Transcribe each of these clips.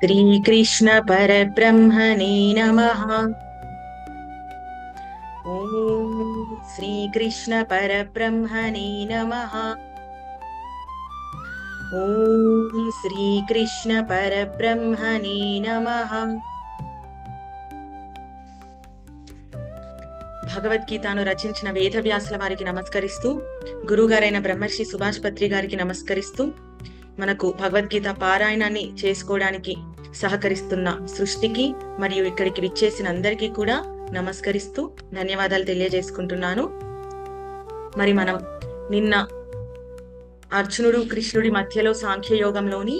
శ్రీకృష్ణ పరబ్రహ్మణే నమ. శ్రీకృష్ణ పరబ్రహ్మణే నమ. ఓం శ్రీకృష్ణ పరబ్రహ్మణే నమ. భగవద్గీతను రచించిన వేదవ్యాసుల వారికి నమస్కరిస్తూ గురుగారైన బ్రహ్మర్షి సుభాష్ పత్రి గారికి నమస్కరిస్తూ మనకు భగవద్గీత పారాయణాన్ని చేసుకోవడానికి సహకరిస్తున్న సృష్టికి మరియు ఇక్కడికి విచ్చేసిన అందరికీ కూడా నమస్కరిస్తూ ధన్యవాదాలు తెలియజేసుకుంటున్నాను. మరి మనం నిన్న అర్జునుడు కృష్ణుడి మధ్యలో సాంఖ్యయోగంలోని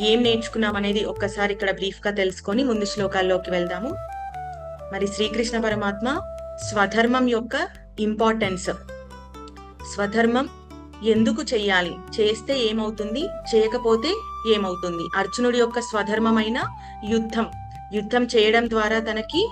ఏం నేర్చుకున్నాం అనేది ఒక్కసారి ఇక్కడ బ్రీఫ్గా తెలుసుకొని ముందు శ్లోకాల్లోకి వెళ్దాము. మరి శ్రీకృష్ణ పరమాత్మ స్వధర్మం యొక్క ఇంపార్టెన్స్. స్వధర్మం ఎందుకు చెయ్యాలి? చేస్తే ఏమవుతుంది? చేయకపోతే ఏమవుతుంది? అర్జునుడి యొక్క స్వధర్మమైన యుద్ధం. యుద్ధం చేయడం ద్వారా తనకి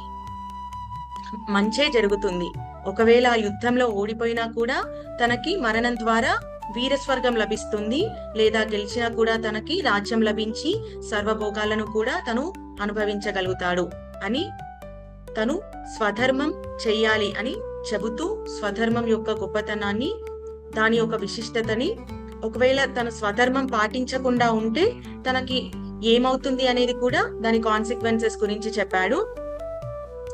మంచే జరుగుతుంది. ఒకవేళ ఆ యుద్ధంలో ఓడిపోయినా కూడా తనకి మరణం ద్వారా వీరస్వర్గం లభిస్తుంది. లేదా గెలిచినా కూడా తనకి రాజ్యం లభించి సర్వభోగాలను కూడా తను అనుభవించగలుగుతాడు అని తను స్వధర్మం చెయ్యాలి అని చెబుతూ స్వధర్మం యొక్క గొప్పతనాన్ని దాని యొక్క విశిష్టతని ఒకవేళ తన స్వధర్మం పాటించకుండా ఉంటే తనకి ఏమవుతుంది అనేది కూడా దాని కాన్సిక్వెన్సెస్ గురించి చెప్పాడు.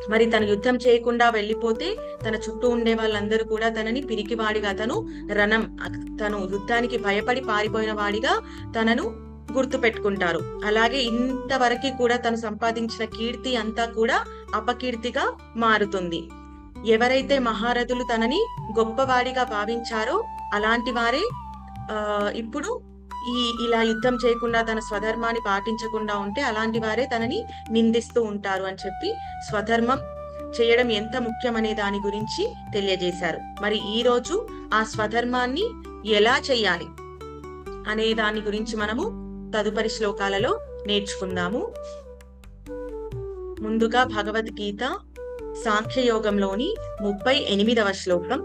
మరి తను యుద్ధం చేయకుండా వెళ్ళిపోతే తన చుట్టూ ఉండే వాళ్ళందరూ కూడా తనని పిరికివాడిగా తను రణం తను యుద్ధానికి భయపడి పారిపోయిన వాడిగా తనను గుర్తు పెట్టుకుంటారు అలాగే ఇంతవరకు కూడా తను సంపాదించిన కీర్తి అంతా కూడా అపకీర్తిగా మారుతుంది. ఎవరైతే మహారథులు తనని గొప్పవాడిగా భావించారో అలాంటి వారే ఆ ఇప్పుడు ఈ ఇలా యుద్ధం చేయకుండా తన స్వధర్మాన్ని పాటించకుండా ఉంటే అలాంటి వారే తనని నిందిస్తూ ఉంటారు అని చెప్పి స్వధర్మం చేయడం ఎంత ముఖ్యమనే దాని గురించి తెలియజేశారు. మరి ఈ రోజు ఆ స్వధర్మాన్ని ఎలా చేయాలి అనే దాని గురించి మనము తదుపరి శ్లోకాలలో నేర్చుకుందాము. ముందుగా భగవద్గీత సాంఖ్యయోగంలోని ముప్పై ఎనిమిదవ శ్లోకం.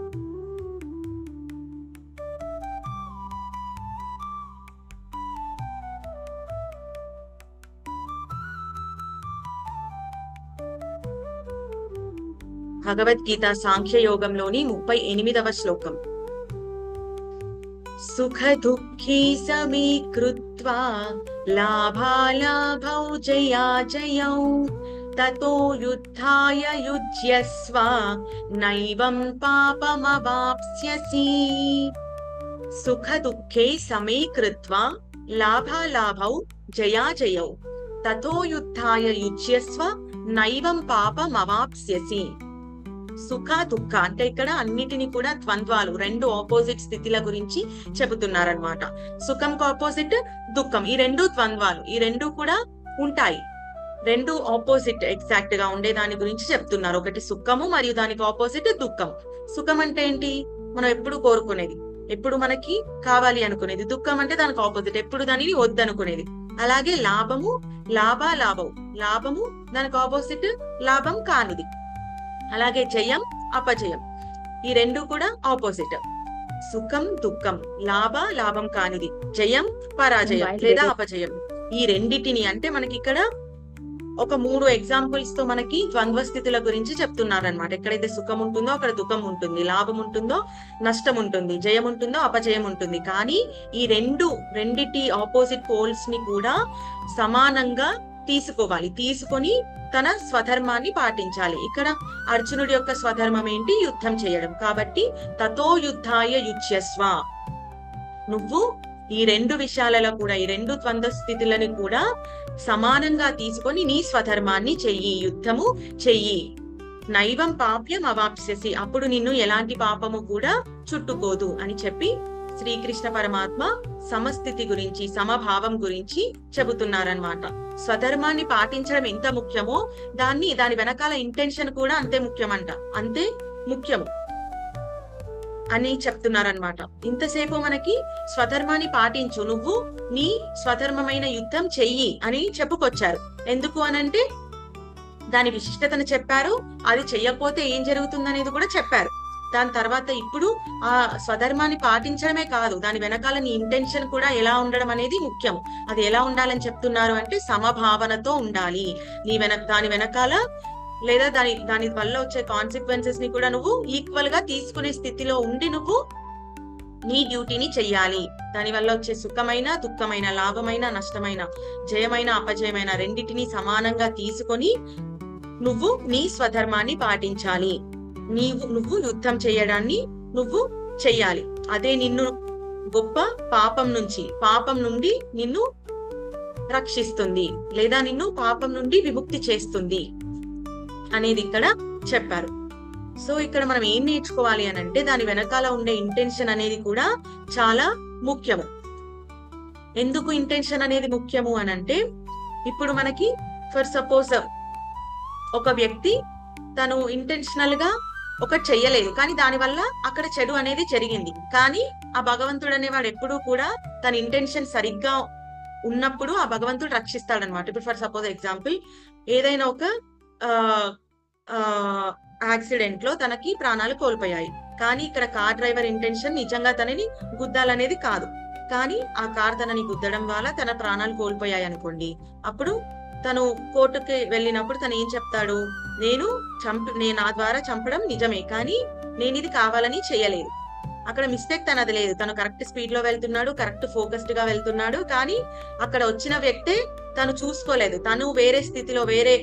భగవద్గీత సాంఖ్యయోగంలోని ముప్పై ఎనిమిదవ శ్లోకం. సుఖ దుఃఖీ సమీకృత్వా లాభాలాభౌ జయా జయౌ తతో యుద్ధాయ యుజ్యస్వ నైవం పాపమవాప్స్యసి సుఖ దుఃఖే సమీకృత్వా లాభాలాభౌ జయా జయౌ తతో యుద్ధాయ యుజ్యస్వ నైవం పాపమవాప్స్యసి సుఖ దుఃఖ అంటే ఇక్కడ అన్నిటిని కూడా ద్వంద్వాలు రెండు ఆపోజిట్ స్థితిల గురించి చెబుతున్నారనమాట సుఖంకు ఆపోజిట్ దుఃఖం ఈ రెండు ద్వంద్వాలు ఈ రెండు కూడా ఉంటాయి. రెండు ఆపోజిట్ ఎగ్జాక్ట్గా ఉండే దాని గురించి చెప్తున్నారు. ఒకటి సుఖము మరియు దానికి ఆపోజిట్ దుఃఖం సుఖం అంటే ఏంటి? మనం ఎప్పుడు కోరుకునేది. ఎప్పుడు మనకి కావాలి అనుకునేది. దుఃఖం అంటే దానికి ఆపోజిట్ ఎప్పుడు దానిని వద్దనుకునేది. అలాగే లాభము లాభ లాభం లాభము దానికి ఆపోజిట్ లాభం కానిది. అలాగే జయం అపజయం. ఈ రెండు కూడా ఆపోజిట్ సుఖం దుఃఖం. లాభ లాభం కానిది. జయం పరాజయం. లేదా అపజయం. ఈ రెండిటిని అంటే మనకి ఇక్కడ ఒక మూడు ఎగ్జాంపుల్స్తో మనకి ద్వంద్వ స్థితుల గురించి చెప్తున్నారనమాట ఎక్కడైతే సుఖం ఉంటుందో అక్కడ దుఃఖం ఉంటుంది లాభం ఉంటుందో నష్టం ఉంటుంది జయం ఉంటుందో అపజయం ఉంటుంది. కానీ ఈ రెండు రెండిటి ఆపోజిట్ పోల్స్ని కూడా సమానంగా తీసుకోవాలి. తీసుకొని తన స్వధర్మాన్ని పాటించాలి. ఇక్కడ అర్జునుడి యొక్క స్వధర్మం ఏంటి? యుద్ధం చేయడం. కాబట్టి తతో యుద్ధాయ యుచ్యస్వ. నువ్వు ఈ రెండు విషయాలలో కూడా ఈ రెండు ద్వంద్వ స్థితులను కూడా సమానంగా తీసుకొని నీ స్వధర్మాన్ని చెయ్యి యుద్ధము చెయ్యి. నైవం పాప్యం అవాప్స్యసి అప్పుడు నిన్ను ఎలాంటి పాపము కూడా చుట్టుకోదు అని చెప్పి శ్రీకృష్ణ పరమాత్మ సమస్థితి గురించి సమభావం గురించి చెబుతున్నారనమాట స్వధర్మాన్ని పాటించడం ఎంత ముఖ్యమో దాన్ని దాని వెనకాల ఇంటెన్షన్ కూడా అంతే ముఖ్యమంట. అంతే ముఖ్యము. అని చెప్తున్నారనమాట ఇంతసేపు మనకి స్వధర్మాన్ని పాటించు. నువ్వు నీ స్వధర్మమైన యుద్ధం చెయ్యి అని చెప్పుకొచ్చారు. ఎందుకు అనంటే దాని విశిష్టతను చెప్పారు. అది చెయ్యకపోతే ఏం జరుగుతుందనేది కూడా చెప్పారు. దాని తర్వాత ఇప్పుడు ఆ స్వధర్మాన్ని పాటించడమే కాదు దాని వెనకాల నీ ఇంటెన్షన్ కూడా ఎలా ఉండడం అనేది ముఖ్యం. అది ఎలా ఉండాలని చెప్తున్నారు అంటే సమభావనతో ఉండాలి. నీ వెన దాని వెనకాల లేదా దాని దాని వల్ల వచ్చే కాన్సిక్వెన్సెస్ని కూడా నువ్వు ఈక్వల్గా తీసుకునే స్థితిలో ఉండి నువ్వు నీ డ్యూటీని చెయ్యాలి. దాని వల్ల వచ్చే సుఖమైన దుఃఖమైన లాభమైన నష్టమైన జయమైన అపజయమైన రెండింటిని సమానంగా తీసుకొని నువ్వు నీ స్వధర్మాన్ని పాటించాలి. నీవు నువ్వు యుద్ధం చేయడాన్ని నువ్వు చెయ్యాలి. అదే నిన్ను గొప్ప పాపం నుంచి పాపం నుండి నిన్ను రక్షిస్తుంది లేదా నిన్ను పాపం నుండి విముక్తి చేస్తుంది. అనేది ఇక్కడ చెప్పారు. సో ఇక్కడ మనం ఏం నేర్చుకోవాలి అని అంటే దాని వెనకాల ఉండే ఇంటెన్షన్ అనేది కూడా చాలా ముఖ్యము. ఎందుకు ఇంటెన్షన్ అనేది ముఖ్యము అని అంటే ఇప్పుడు మనకి ఫర్ సపోజ్ ఒక వ్యక్తి తను ఇంటెన్షనల్గా ఒకటి చెయ్యలేదు కానీ దానివల్ల అక్కడ చెడు అనేది జరిగింది. కానీ ఆ భగవంతుడు అనేవాడు ఎప్పుడూ కూడా తన ఇంటెన్షన్ సరిగ్గా ఉన్నప్పుడు ఆ భగవంతుడు రక్షిస్తాడనమాట ఇప్పుడు ఫర్ సపోజ్ ఎగ్జాంపుల్ ఏదైనా ఒక యాక్సిడెంట్లో తనకి ప్రాణాలు కోల్పోయాయి. కానీ ఇక్కడ కార్ డ్రైవర్ ఇంటెన్షన్ నిజంగా తనని గుద్దాలనేది కాదు. కానీ ఆ కార్ తనని గుద్దడం వల్ల తన ప్రాణాలు కోల్పోయాయి అనుకోండి. అప్పుడు తను కోర్టుకి వెళ్ళినప్పుడు తను ఏం చెప్తాడు? నేను చంప నేను నా ద్వారా చంపడం నిజమే. కానీ నేను ఇది కావాలని చేయలేదు. అక్కడ మిస్టేక్ తనది లేదు. తను కరెక్ట్ స్పీడ్లో వెళ్తున్నాడు కరెక్ట్ ఫోకస్డ్గా వెళ్తున్నాడు కానీ అక్కడ వచ్చిన వ్యక్తే తను చూసుకోలేదు. తను వేరే స్థితిలో వేరే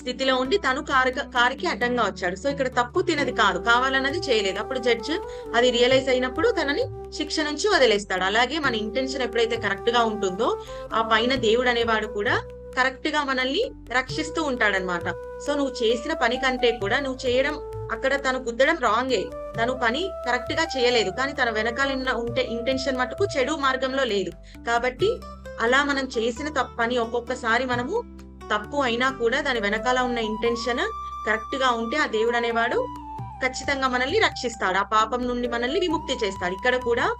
స్థితిలో ఉండి తను కారు కారుకి అడ్డంగా వచ్చాడు. సో ఇక్కడ తప్పు తినది కాదు. కావాలన్నది చేయలేదు. అప్పుడు జడ్జ్ అది రియలైజ్ అయినప్పుడు తనని శిక్ష నుంచి వదిలేస్తాడు. అలాగే మన ఇంటెన్షన్ ఎప్పుడైతే కరెక్ట్గా ఉంటుందో ఆ పైన దేవుడు అనేవాడు కూడా కరెక్ట్గా మనల్ని రక్షిస్తూ ఉంటాడనమాట సో నువ్వు చేసిన పని కంటే కూడా నువ్వు చేయడం అక్కడ తను గుద్దడం రాంగే తను పని కరెక్ట్గా చేయలేదు. కానీ తన వెనకాల ఉంటే ఇంటెన్షన్ మటుకు చెడు మార్గంలో లేదు. కాబట్టి అలా మనం చేసిన పని ఒక్కొక్కసారి మనము తప్పు అయినా కూడా దాని వెనకాల ఉన్న ఇంటెన్షన్ కరెక్ట్గా ఉంటే ఆ దేవుడు అనేవాడు ఖచ్చితంగా మనల్ని రక్షిస్తాడు. ఆ పాపం నుండి మనల్ని విముక్తి చేస్తాడు. ఇక్కడ కూడా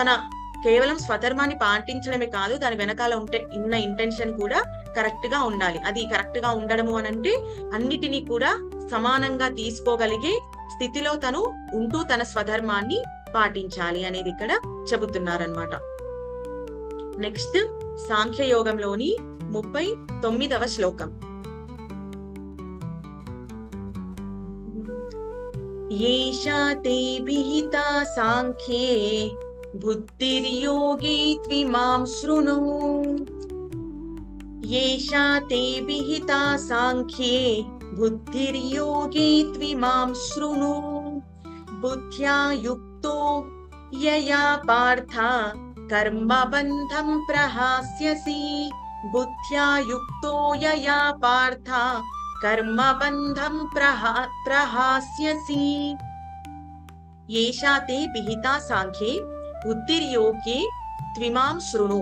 తన కేవలం స్వధర్మాన్ని పాటించడమే కాదు దాని వెనకాల ఉంటే ఉన్న ఇంటెన్షన్ కూడా కరెక్ట్గా ఉండాలి. అది కరెక్ట్గా ఉండడము అని అంటే అన్నిటినీ కూడా సమానంగా తీసుకోగలిగే స్థితిలో తను ఉంటూ తన స్వధర్మాన్ని పాటించాలి అనేది ఇక్కడ చెబుతున్నారనమాట నెక్స్ట్ సాంఖ్యయోగంలోని ముప్పై తొమ్మిదవ శ్లోకం. ఏషా సాంఖ్యే బుద్ధిర్యోగే త్విమాం శృణు. ఏషా తే విహితా సాంఖ్యే బుద్ధిర్యోగే త్విమాం శృణు బుద్ధ్యా యుక్తో యయా పార్థ కర్మబంధం ప్రహాస్యసి బుద్ధ్యా యుక్తో యయా పార్థ కర్మబంధం ప్రహా ప్రహాస్యసి ఏషా తే విహితా సాంఖ్యే బుద్ధిర్యోగ్యే త్విమాం శృణు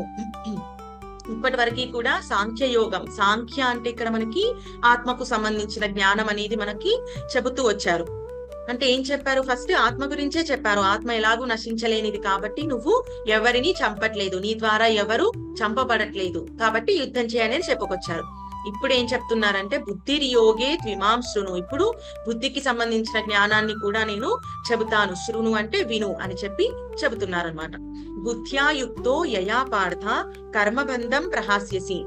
ఇప్పటి వరకు కూడా సాంఖ్య యోగం సాంఖ్య అంటే ఇక్కడ మనకి ఆత్మకు సంబంధించిన జ్ఞానం అనేది మనకి చెబుతూ వచ్చారు. అంటే ఏం చెప్పారు? ఫస్ట్ ఆత్మ గురించే చెప్పారు. ఆత్మ ఎలాగూ నశించలేనిది కాబట్టి నువ్వు ఎవరిని చంపట్లేదు. నీ ద్వారా ఎవరు చంపబడట్లేదు. కాబట్టి యుద్ధం చేయని చెప్పుకొచ్చారు. ఇప్పుడు ఏం చెప్తున్నారంటే బుద్ధి యోగే త్విమాంశృను ఇప్పుడు బుద్ధికి సంబంధించిన జ్ఞానాన్ని కూడా నేను చెబుతాను. శృణు అంటే విను అని చెప్పి చెబుతున్నారనమాట బుద్ధ్యాయుక్తో యయా పార్థ కర్మబంధం ప్రహాస్యసి.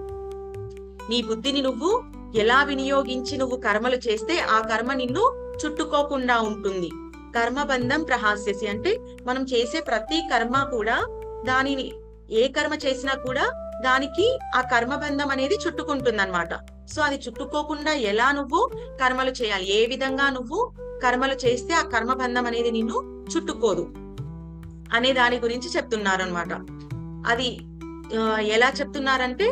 నీ బుద్ధిని నువ్వు ఎలా వినియోగించి నువ్వు కర్మలు చేస్తే ఆ కర్మ నిన్ను చుట్టుకోకుండా ఉంటుంది? కర్మబంధం ప్రహాస్యసి అంటే మనం చేసే ప్రతి కర్మ కూడా దానిని ఏ కర్మ చేసినా కూడా దానికి ఆ కర్మబంధం అనేది చుట్టుకుంటుంది అనమాట సో అది చుట్టుకోకుండా ఎలా నువ్వు కర్మలు చేయాలి? ఏ విధంగా నువ్వు కర్మలు చేస్తే ఆ కర్మబంధం అనేది నిన్ను చుట్టుకోదు? అనే దాని గురించి చెప్తున్నారు అనమాట అది ఎలా చెప్తున్నారంటే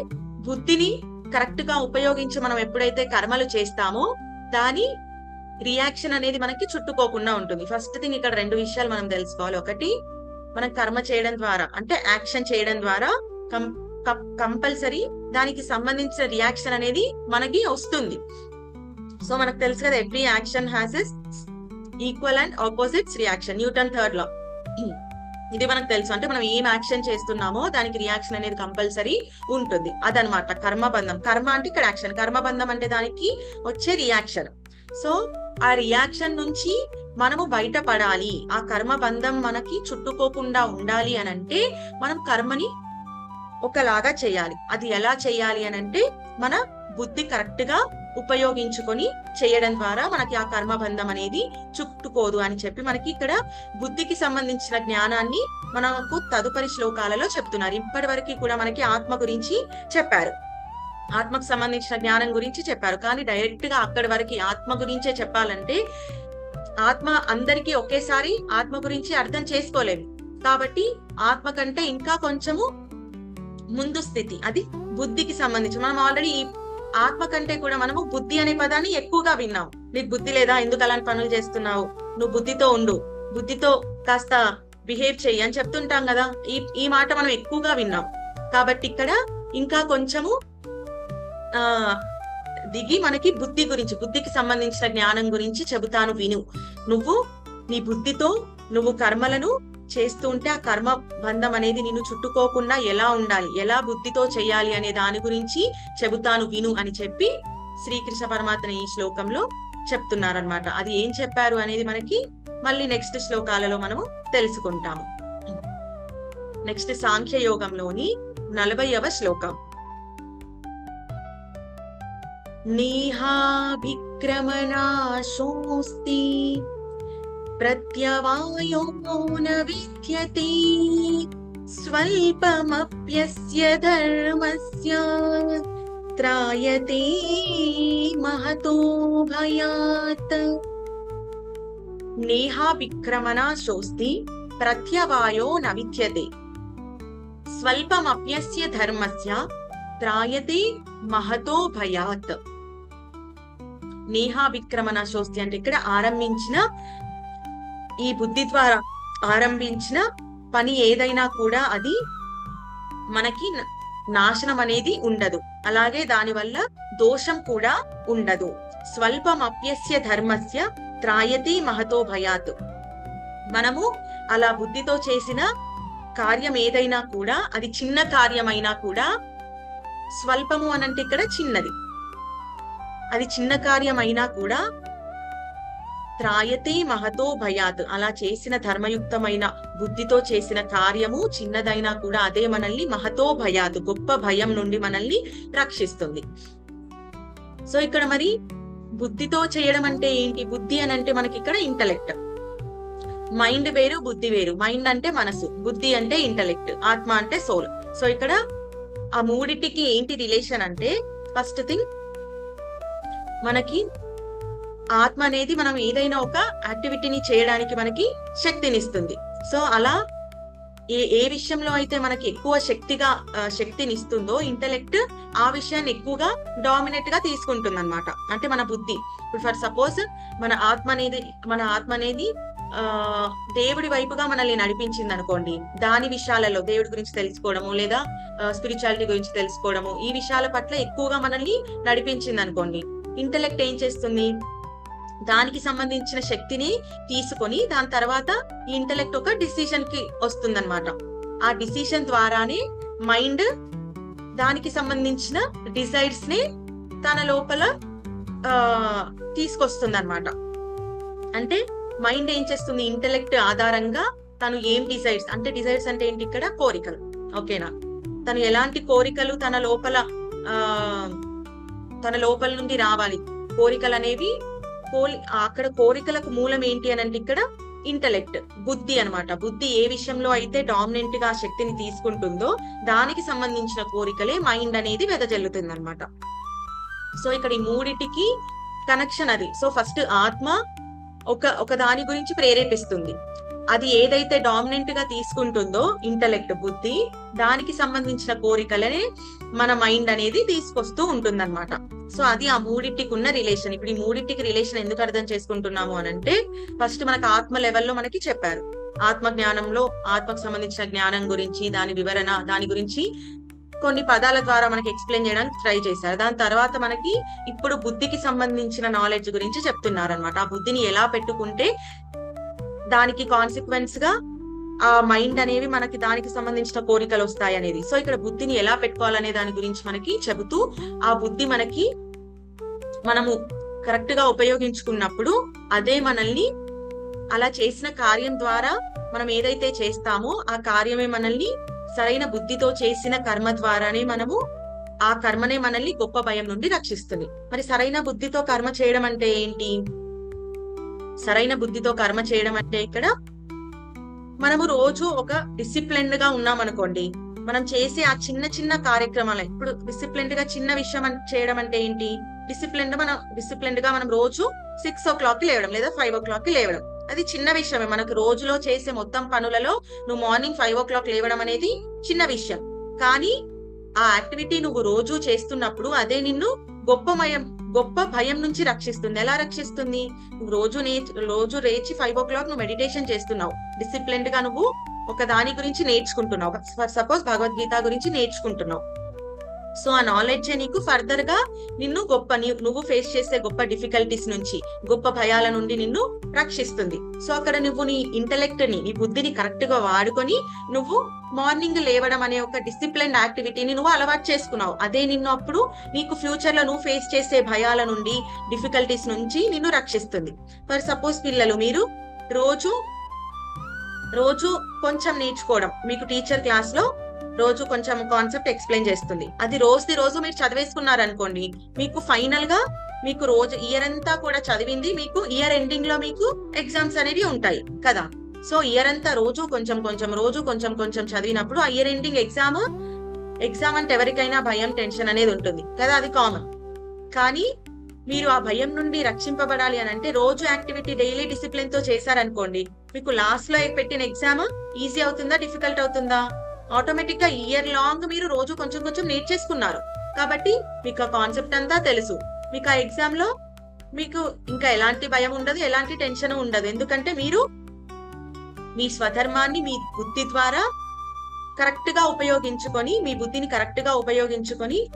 బుద్ధిని కరెక్ట్గా ఉపయోగించి మనం ఎప్పుడైతే కర్మలు చేస్తామో దాని రియాక్షన్ అనేది మనకి చుట్టుకోకుండా ఉంటుంది. ఫస్ట్ థింగ్ ఇక్కడ రెండు విషయాలు మనం తెలుసుకోవాలి. ఒకటి మనం కర్మ చేయడం ద్వారా అంటే యాక్షన్ చేయడం ద్వారా కంపల్సరీ దానికి సంబంధించిన రియాక్షన్ అనేది మనకి వస్తుంది. సో మనకు తెలుసు కదా every action has is equal and opposites reaction Newton third law ఇది మనకు తెలుసు. అంటే మనం ఏం యాక్షన్ చేస్తున్నామో దానికి రియాక్షన్ అనేది కంపల్సరీ ఉంటుంది. అదనమాట. కర్మబంధం. కర్మ అంటే ఇక్కడ యాక్షన్ కర్మబంధం అంటే దానికి వచ్చే రియాక్షన్ సో ఆ రియాక్షన్ నుంచి మనము బయటపడాలి. ఆ కర్మ బంధం మనకి చుట్టుకోకుండా ఉండాలి అని అంటే మనం కర్మని ఒకలాగా చేయాలి. అది ఎలా చేయాలి అని అంటే మన బుద్ధి కరెక్ట్గా ఉపయోగించుకొని చేయడం ద్వారా మనకి ఆ కర్మబంధం అనేది చుట్టుకోదు అని చెప్పి మనకి ఇక్కడ బుద్ధికి సంబంధించిన జ్ఞానాన్ని మనకు తదుపరి శ్లోకాలలో చెప్తున్నారు. ఇప్పటి వరకు కూడా మనకి ఆత్మ గురించి చెప్పారు. ఆత్మకు సంబంధించిన జ్ఞానం గురించి చెప్పారు. కానీ డైరెక్ట్గా అక్కడి వరకు ఆత్మ గురించే చెప్పాలంటే ఆత్మ అందరికీ ఒకేసారి ఆత్మ గురించి అర్థం చేసుకోలేము. కాబట్టి ఆత్మ కంటే ఇంకా కొంచెము ముందు స్థితి. అది బుద్ధికి సంబంధించి. మనం ఆల్రెడీ ఈ ఆత్మ కంటే కూడా మనము బుద్ధి అనే పదాన్ని ఎక్కువగా విన్నాం. నీకు బుద్ధి లేదా? ఎందుకు అలాంటి పనులు చేస్తున్నావు? నువ్వు బుద్ధితో ఉండు. బుద్ధితో కాస్త బిహేవ్ చెయ్యి అని చెప్తుంటాం కదా. ఈ ఈ మాట మనం ఎక్కువగా విన్నాం. కాబట్టి ఇక్కడ ఇంకా కొంచెము ఆ దిగి మనకి బుద్ధి గురించి బుద్ధికి సంబంధించిన జ్ఞానం గురించి చెబుతాను విను. నువ్వు నీ బుద్ధితో నువ్వు కర్మలను చేస్తూ ఉంటే ఆ కర్మ బంధం అనేది నిన్ను చుట్టుకోకుండా ఎలా ఉండాలి? ఎలా బుద్ధితో చేయాలి అనే దాని గురించి చెబుతాను విను అని చెప్పి శ్రీకృష్ణ పరమాత్మ ఈ శ్లోకంలో చెప్తున్నారనమాట అది ఏం చెప్పారు అనేది మనకి మళ్ళీ నెక్స్ట్ శ్లోకాలలో మనము తెలుసుకుంటాము. నెక్స్ట్ సాంఖ్య యోగంలోని నలభైవ శ్లోకం. प्रत्यवायो न న स्वल्पमप्यस्य స్వల్పమప్యస్య त्रायते త్రాయతే మహతో భయాత్ నేహాభిక్రమణాశోస్తి ప్రత్యవాయో న విద్యతే స్వల్పమప్యస్య ధర్మస్య త్రాయతే మహతో భయాత్ నేహాభిక్రమణ శోస్తి అంటే ఇక్కడ ఆరంభించిన ఈ బుద్ధి ద్వారా ఆరంభించిన పని ఏదైనా కూడా అది మనకి నాశనం అనేది ఉండదు. అలాగే దానివల్ల దోషం కూడా ఉండదు. స్వల్పం అప్యస్య ధర్మస్య త్రాయతి మహతో భయాత్. మనము అలా బుద్ధితో చేసిన కార్యం ఏదైనా కూడా అది చిన్న కార్యమైనా కూడా స్వల్పము అనంటే ఇక్కడ చిన్నది. అది చిన్న కార్యమైనా కూడా త్రాయతే మహతో భయాత్. అలా చేసిన ధర్మయుక్తమైన బుద్ధితో చేసిన కార్యము చిన్నదైనా కూడా అదే మనల్ని మహతో భయాత్ గొప్ప భయం నుండి మనల్ని రక్షిస్తుంది. సో ఇక్కడ మరి బుద్ధితో చేయడం అంటే ఏంటి? బుద్ధి అని అంటే మనకి ఇక్కడ ఇంటలెక్ట్. మైండ్ వేరు బుద్ధి వేరు. మైండ్ అంటే మనసు బుద్ధి అంటే ఇంటలెక్ట్. ఆత్మ అంటే సోల్. సో ఇక్కడ ఆ మూడిటికి ఏంటి రిలేషన్ అంటే ఫస్ట్ థింగ్ మనకి ఆత్మ అనేది మనం ఏదైనా ఒక యాక్టివిటీని చేయడానికి మనకి శక్తినిస్తుంది. సో అలా ఏ ఏ విషయంలో అయితే మనకి ఎక్కువ శక్తిగా శక్తినిస్తుందో శక్తిని ఇస్తుందో ఇంటలెక్ట్ ఆ విషయాన్ని ఎక్కువగా డామినేట్గా తీసుకుంటుంది అనమాట అంటే మన బుద్ధి. ఇప్పుడు ఫర్ సపోజ్ మన ఆత్మ అనేది మన ఆత్మ అనేది ఆ దేవుడి వైపుగా మనల్ని నడిపించింది అనుకోండి దాని విషయాలలో దేవుడి గురించి తెలుసుకోవడము లేదా స్పిరిచువాలిటీ గురించి తెలుసుకోవడము ఈ విషయాల పట్ల ఎక్కువగా మనల్ని నడిపించింది అనుకోండి ఇంటలెక్ట్ ఏం చేస్తుంది? దానికి సంబంధించిన శక్తిని తీసుకొని దాని తర్వాత ఈ ఇంటలెక్ట్ ఒక డిసిషన్కి వస్తుందన్నమాట. ఆ డిసిషన్ ద్వారానే మైండ్ దానికి సంబంధించిన డిజైర్స్ని తన లోపల తీసుకొస్తుంది అనమాట అంటే మైండ్ ఏం చేస్తుంది? ఇంటలెక్ట్ ఆధారంగా తను ఏం డిజైర్స్ అంటే డిజైర్స్ అంటే ఏంటి ఇక్కడ? కోరికలు. ఓకేనా? తను ఎలాంటి కోరికలు తన లోపల ఆ తన లోపల నుండి రావాలి? కోరికలు అనేవి కోలి అక్కడ కోరికలకు మూలం ఏంటి అని అంటే ఇక్కడ ఇంటలెక్ట్ బుద్ధి అన్నమాట. బుద్ధి ఏ విషయంలో అయితే డామినెంట్గా శక్తిని తీసుకుంటుందో దానికి సంబంధించిన కోరికలే మైండ్ అనేది వెదజల్లుతుంది అనమాట సో ఇక్కడ ఈ మూడిటికి కనెక్షన్ అది. సో ఫస్ట్ ఆత్మ ఒక ఒక దాని గురించి ప్రేరేపిస్తుంది. అది ఏదైతే డామినెంట్గా తీసుకుంటుందో ఇంటలెక్ట్ బుద్ధి దానికి సంబంధించిన కోరికలనే మన మైండ్ అనేది తీసుకొస్తూ ఉంటుందన్నమాట. సో అది ఆ మూడింటికి ఉన్న రిలేషన్ ఇప్పుడు ఈ మూడింటికి రిలేషన్ ఎందుకు అర్థం చేసుకుంటున్నాము అని అంటే ఫస్ట్ మనకు ఆత్మ లెవెల్లో మనకి చెప్పారు. ఆత్మ జ్ఞానంలో ఆత్మకు సంబంధించిన జ్ఞానం గురించి దాని వివరణ దాని గురించి కొన్ని పదాల ద్వారా మనకి ఎక్స్ప్లెయిన్ చేయడానికి ట్రై చేశారు. దాని తర్వాత మనకి ఇప్పుడు బుద్ధికి సంబంధించిన నాలెడ్జ్ గురించి చెప్తున్నారు అనమాట ఆ బుద్ధిని ఎలా పెట్టుకుంటే దానికి కాన్సిక్వెన్స్గా ఆ మైండ్ అనేవి మనకి దానికి సంబంధించిన కోరికలు వస్తాయి అనేది సో ఇక్కడ బుద్ధిని ఎలా పెట్టుకోవాలనే దాని గురించి మనకి చెబుతూ ఆ బుద్ధి మనకి మనము కరెక్ట్గా ఉపయోగించుకున్నప్పుడు అదే మనల్ని అలా చేసిన కార్యం ద్వారా మనం ఏదైతే చేస్తామో ఆ కార్యమే మనల్ని సరైన బుద్ధితో చేసిన కర్మ ద్వారానే మనము ఆ కర్మనే మనల్ని గొప్ప భయం నుండి రక్షిస్తుంది. మరి సరైన బుద్ధితో కర్మ చేయడం అంటే ఏంటి? సరైన బుద్ధితో కర్మ చేయడం అంటే ఇక్కడ మనము రోజు ఒక డిసిప్లిన్డ్గా ఉన్నాం అనుకోండి మనం చేసే ఆ చిన్న చిన్న కార్యక్రమాలు ఇప్పుడు డిసిప్లిన్డ్గా చిన్న విషయం చేయడం అంటే ఏంటి? డిసిప్లిన్డ్ మనం డిసిప్లిన్డ్గా మనం రోజు సిక్స్ ఓ క్లాక్కి లేవడం లేదా ఫైవ్ ఓ క్లాక్కి లేవడం. అది చిన్న విషయమే. మనకు రోజులో చేసే మొత్తం పనులలో నువ్వు మార్నింగ్ ఫైవ్ ఓ క్లాక్ లేవడం అనేది చిన్న విషయం. కానీ ఆ యాక్టివిటీ నువ్వు రోజు చేస్తున్నప్పుడు అదే నిన్ను గొప్ప మయం గొప్ప భయం నుంచి రక్షిస్తుంది. ఎలా రక్షిస్తుంది? నువ్వు రోజు నే రోజు రేచి ఫైవ్ ఓ క్లాక్ నువ్వు మెడిటేషన్ చేస్తున్నావు. డిసిప్లిన్డ్గా నువ్వు ఒక దాని గురించి నేర్చుకుంటున్నావు. సపోజ్ భగవద్గీత గురించి నేర్చుకుంటున్నావు. సో ఆ నాలెడ్జ్ నీకు ఫర్దర్గా నిన్ను గొప్ప నువ్వు ఫేస్ చేసే గొప్ప డిఫికల్టీస్ నుంచి గొప్ప భయాల నుండి నిన్ను రక్షిస్తుంది. సో అక్కడ నువ్వు నీ ఇంటలెక్ట్ని నీ బుద్ధిని కరెక్ట్గా వాడుకొని నువ్వు మార్నింగ్ లేవడం అనే ఒక డిసిప్లిన్ యాక్టివిటీని నువ్వు అలవాటు చేసుకున్నావు. అదే నిన్ను అప్పుడు నీకు ఫ్యూచర్లో నువ్వు ఫేస్ చేసే భయాల నుండి డిఫికల్టీస్ నుంచి నిన్ను రక్షిస్తుంది. ఫర్ సపోజ్ పిల్లలు మీరు రోజు రోజు కొంచెం నేర్చుకోవడం మీకు టీచర్ క్లాస్లో రోజు కొంచెం కాన్సెప్ట్ ఎక్స్ప్లెయిన్ చేస్తుంది. అది రోజుది రోజు మీరు చదివేసుకున్నారనుకోండి మీకు ఫైనల్గా మీకు రోజు ఇయర్ అంతా కూడా చదివింది మీకు ఇయర్ ఎండింగ్లో మీకు ఎగ్జామ్స్ అనేవి ఉంటాయి కదా? సో ఇయర్ అంతా రోజు కొంచెం కొంచెం రోజు కొంచెం కొంచెం చదివినప్పుడు ఆ ఇయర్ ఎండింగ్ ఎగ్జామ్ ఎగ్జామ్ అంటే ఎవరికైనా భయం టెన్షన్ అనేది ఉంటుంది కదా? అది కామన్ కానీ మీరు ఆ భయం నుండి రక్షింపబడాలి అని అంటే రోజు యాక్టివిటీ డైలీ డిసిప్లిన్తో చేశారనుకోండి మీకు లాస్ట్లో పెట్టిన ఎగ్జామ్ ఈజీ అవుతుందా డిఫికల్ట్ అవుతుందా? ఆటోమేటిక్గా ఇయర్ లాంగ్ మీరు రోజు కొంచెం కొంచెం నేర్చేసుకున్నారు కాబట్టి మీకు ఆ కాన్సెప్ట్ అంతా తెలుసు. మీకు ఆ ఎగ్జామ్లో మీకు ఇంకా ఎలాంటి భయం ఉండదు ఎలాంటి టెన్షన్ ఉండదు. ఎందుకంటే మీరు మీ స్వధర్మాన్ని మీ బుద్ధి ద్వారా కరెక్ట్గా ఉపయోగించుకొని మీ బుద్ధిని కరెక్ట్గా ఉపయోగించుకొని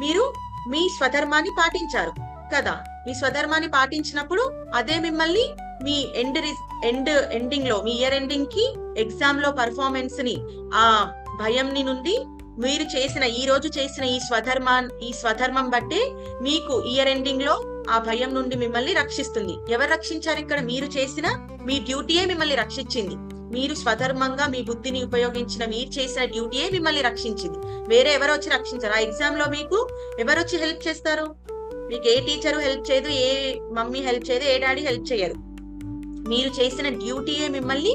మీరు మీ స్వధర్మాన్ని పాటించారు. కదా? మీ స్వధర్మాన్ని పాటించినప్పుడు అదే మిమ్మల్ని మీ ఎండ్ ఎండ్ ఎండింగ్లో మీ ఇయర్ ఎండింగ్కి ఎగ్జామ్లో పర్ఫార్మెన్స్ని ఆ భయంని నుండి మీరు చేసిన ఈ రోజు చేసిన ఈ స్వధర్మ ఈ స్వధర్మం బట్టే మీకు ఇయర్ ఎండింగ్లో ఆ భయం నుండి మిమ్మల్ని రక్షిస్తుంది. ఎవరు రక్షించారు ఇక్కడ? మీరు చేసిన మీ డ్యూటీయే మిమ్మల్ని రక్షించింది. మీరు స్వధర్మంగా మీ బుద్ధిని ఉపయోగించిన మీరు చేసిన డ్యూటీయే మిమ్మల్ని రక్షించింది. వేరే ఎవరు వచ్చి రక్షించారు. ఆ ఎగ్జామ్లో మీకు ఎవరు వచ్చి హెల్ప్ చేస్తారు? మీకు ఏ టీచరు హెల్ప్ చేయదు ఏ మమ్మీ హెల్ప్ చేయదు ఏ డాడీ హెల్ప్ చేయరు. మీరు చేసిన డ్యూటీయే మిమ్మల్ని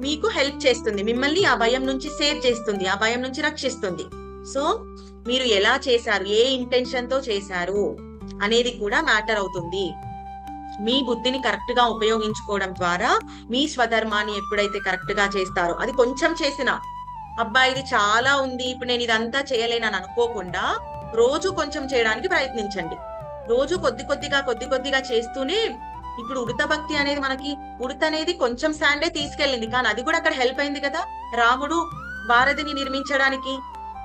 మీకు హెల్ప్ చేస్తుంది. మిమ్మల్ని ఆ భయం నుంచి సేవ్ చేస్తుంది ఆ భయం నుంచి రక్షిస్తుంది. సో మీరు ఎలా చేశారు? ఏ ఇంటెన్షన్తో చేశారు? అనేది కూడా మ్యాటర్ అవుతుంది. మీ బుద్ధిని కరెక్ట్గా ఉపయోగించుకోవడం ద్వారా మీ స్వధర్మాన్ని ఎప్పుడైతే కరెక్ట్గా చేస్తారో అది కొంచెం చేసిన అబ్బాయి ఇది చాలా ఉంది ఇప్పుడు నేను ఇదంతా చేయలేనని అనుకోకుండా రోజు కొంచెం చేయడానికి ప్రయత్నించండి. రోజు కొద్ది కొద్దిగా కొద్ది కొద్దిగా చేస్తూనే ఇప్పుడు ఉడత భక్తి అనేది మనకి ఉడత అనేది కొంచెం శాండే తీసుకెళ్ళింది. కానీ అది కూడా అక్కడ హెల్ప్ అయింది కదా? రాముడు భారతిని నిర్మించడానికి.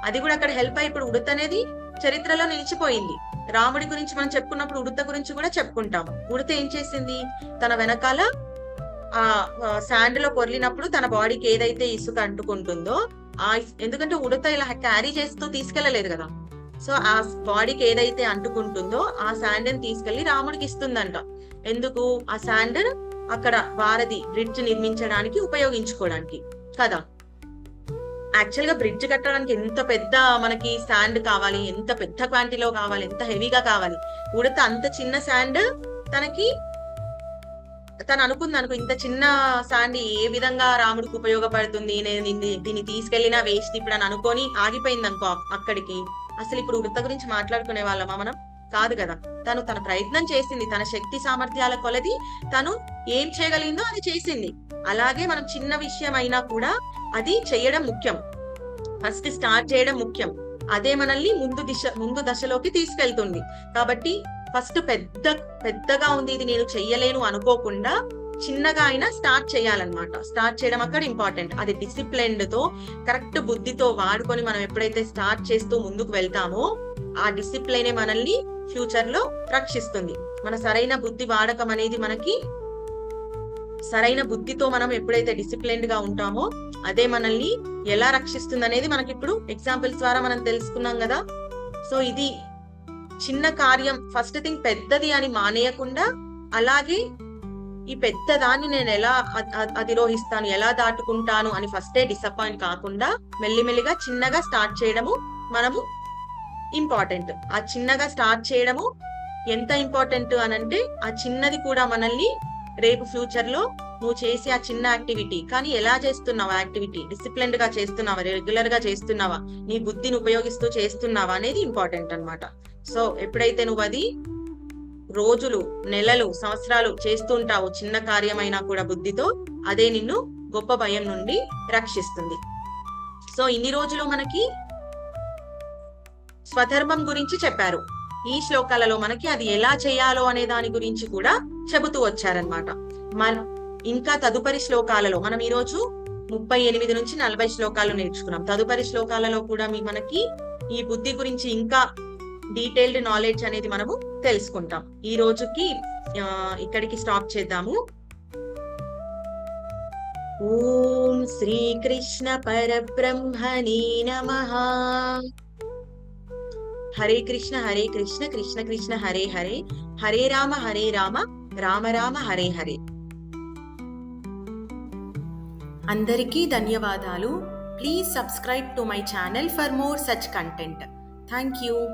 అది కూడా అక్కడ హెల్ప్ అయ్యి ఇప్పుడు ఉడత అనేది చరిత్రలో నిలిచిపోయింది. రాముడి గురించి మనం చెప్పుకున్నప్పుడు ఉడత గురించి కూడా చెప్పుకుంటాం. ఉడత ఏం చేసింది? తన వెనకాల ఆ శాండ్లో కొరిలినప్పుడు తన బాడీకి ఏదైతే ఇసుక అంటుకుంటుందో ఆ ఎందుకంటే ఉడత ఇలా క్యారీ చేస్తూ తీసుకెళ్ళలేదు కదా. సో ఆ బాడీకి ఏదైతే అంటుకుంటుందో ఆ శాండ్ని తీసుకెళ్ళి రాముడికి ఇస్తుందంట. ఎందుకు? ఆ శాండ్ అక్కడ వారధి బ్రిడ్జ్ నిర్మించడానికి ఉపయోగించుకోవడానికి. కదా? యాక్చువల్గా బ్రిడ్జ్ కట్టడానికి ఎంత పెద్ద మనకి శాండ్ కావాలి ఎంత పెద్ద క్వాంటిటీలో కావాలి ఎంత హెవీగా కావాలి? ఉడత అంత చిన్న శాండ్ తనకి తను అనుకుంది అనుకో ఇంత చిన్న శాండ్ ఏ విధంగా రాముడికి ఉపయోగపడుతుంది? నేను దీన్ని దీన్ని తీసుకెళ్ళినా వేస్ట్ ఇప్పుడు అని అనుకొని ఆగిపోయింది అనుకో అక్కడికి. అసలు ఇప్పుడు ఉడత గురించి మాట్లాడుకునే వాళ్ళమా మనం? కాదు కదా. తను తన ప్రయత్నం చేసింది తన శక్తి సామర్థ్యాల కొలది తను ఏం చేయగలిగిందో అది చేసింది. అలాగే మనం చిన్న విషయం అయినా కూడా అది చేయడం ముఖ్యం. ఫస్ట్ స్టార్ట్ చేయడం ముఖ్యం. అదే మనల్ని ముందు దిశ ముందు దశలోకి తీసుకెళ్తుంది. కాబట్టి ఫస్ట్ పెద్ద పెద్దగా ఉంది ఇది నేను చెయ్యలేను అనుకోకుండా చిన్నగా అయినా స్టార్ట్ చేయాలన్నమాట. స్టార్ట్ చేయడం అక్కడ ఇంపార్టెంట్. అది డిసిప్లైన్డ్తో కరెక్ట్ బుద్ధితో వాడుకొని మనం ఎప్పుడైతే స్టార్ట్ చేస్తూ ముందుకు వెళ్తామో ఆ డిసిప్లైనే మనల్ని ఫ్యూచర్లో రక్షిస్తుంది. మన సరైన బుద్ధి వాడకం అనేది మనకి సరైన బుద్ధితో మనం ఎప్పుడైతే డిసిప్లైన్డ్గా ఉంటామో అదే మనల్ని ఎలా రక్షిస్తుంది అనేది మనకి ఇప్పుడు ఎగ్జాంపుల్స్ ద్వారా మనం తెలుసుకున్నాం కదా. సో ఇది చిన్న కార్యం ఫస్ట్ థింగ్ పెద్దది అని మానేయకుండా అలాగే ఈ పెద్ద దాన్ని నేను ఎలా అధిరోహిస్తాను ఎలా దాటుకుంటాను అని ఫస్టే డిసప్పాయింట్ కాకుండా మెల్లిమెల్లిగా చిన్నగా స్టార్ట్ చేయడము మనము ఇంపార్టెంట్. ఆ చిన్నగా స్టార్ట్ చేయడము ఎంత ఇంపార్టెంట్ అని అంటే ఆ చిన్నది కూడా మనల్ని రేపు ఫ్యూచర్లో నువ్వు చేసే ఆ చిన్న యాక్టివిటీ. కానీ ఎలా చేస్తున్నావా యాక్టివిటీ? డిసిప్లిన్డ్గా చేస్తున్నావా? రెగ్యులర్గా చేస్తున్నావా? నీ బుద్ధిని ఉపయోగిస్తూ చేస్తున్నావా అనేది ఇంపార్టెంట్ అనమాట సో ఎప్పుడైతే నువ్వు అది రోజులు నెలలు సంవత్సరాలు చేస్తుంటావు చిన్న కార్యమైనా కూడా బుద్ధితో అదే నిన్ను గొప్ప భయం నుండి రక్షిస్తుంది. సో ఇన్ని రోజులు మనకి స్వధర్మం గురించి చెప్పారు. ఈ శ్లోకాలలో మనకి అది ఎలా చేయాలో అనే దాని గురించి కూడా చెబుతూ వచ్చారనమాట మన ఇంకా తదుపరి శ్లోకాలలో మనం ఈరోజు ముప్పై ఎనిమిది నుంచి నలభై శ్లోకాలు నేర్చుకున్నాం. తదుపరి శ్లోకాలలో కూడా మీ మనకి ఈ బుద్ధి గురించి ఇంకా డీటెయిల్డ్ నాలెడ్జ్ అనేది మనము తెలుసుకుంటాం. ఈ రోజుకి ఇక్కడికి స్టాప్ చేద్దాము. ఓం శ్రీకృష్ణ పరబ్రహ్మణే నమ. హరే కృష్ణ హరే కృష్ణ కృష్ణ కృష్ణ హరే హరే. హరే రామ హరే రామ రామ రామ హరే హరే. అందరికీ ధన్యవాదాలు. Please subscribe to my channel for more such content. Thank you.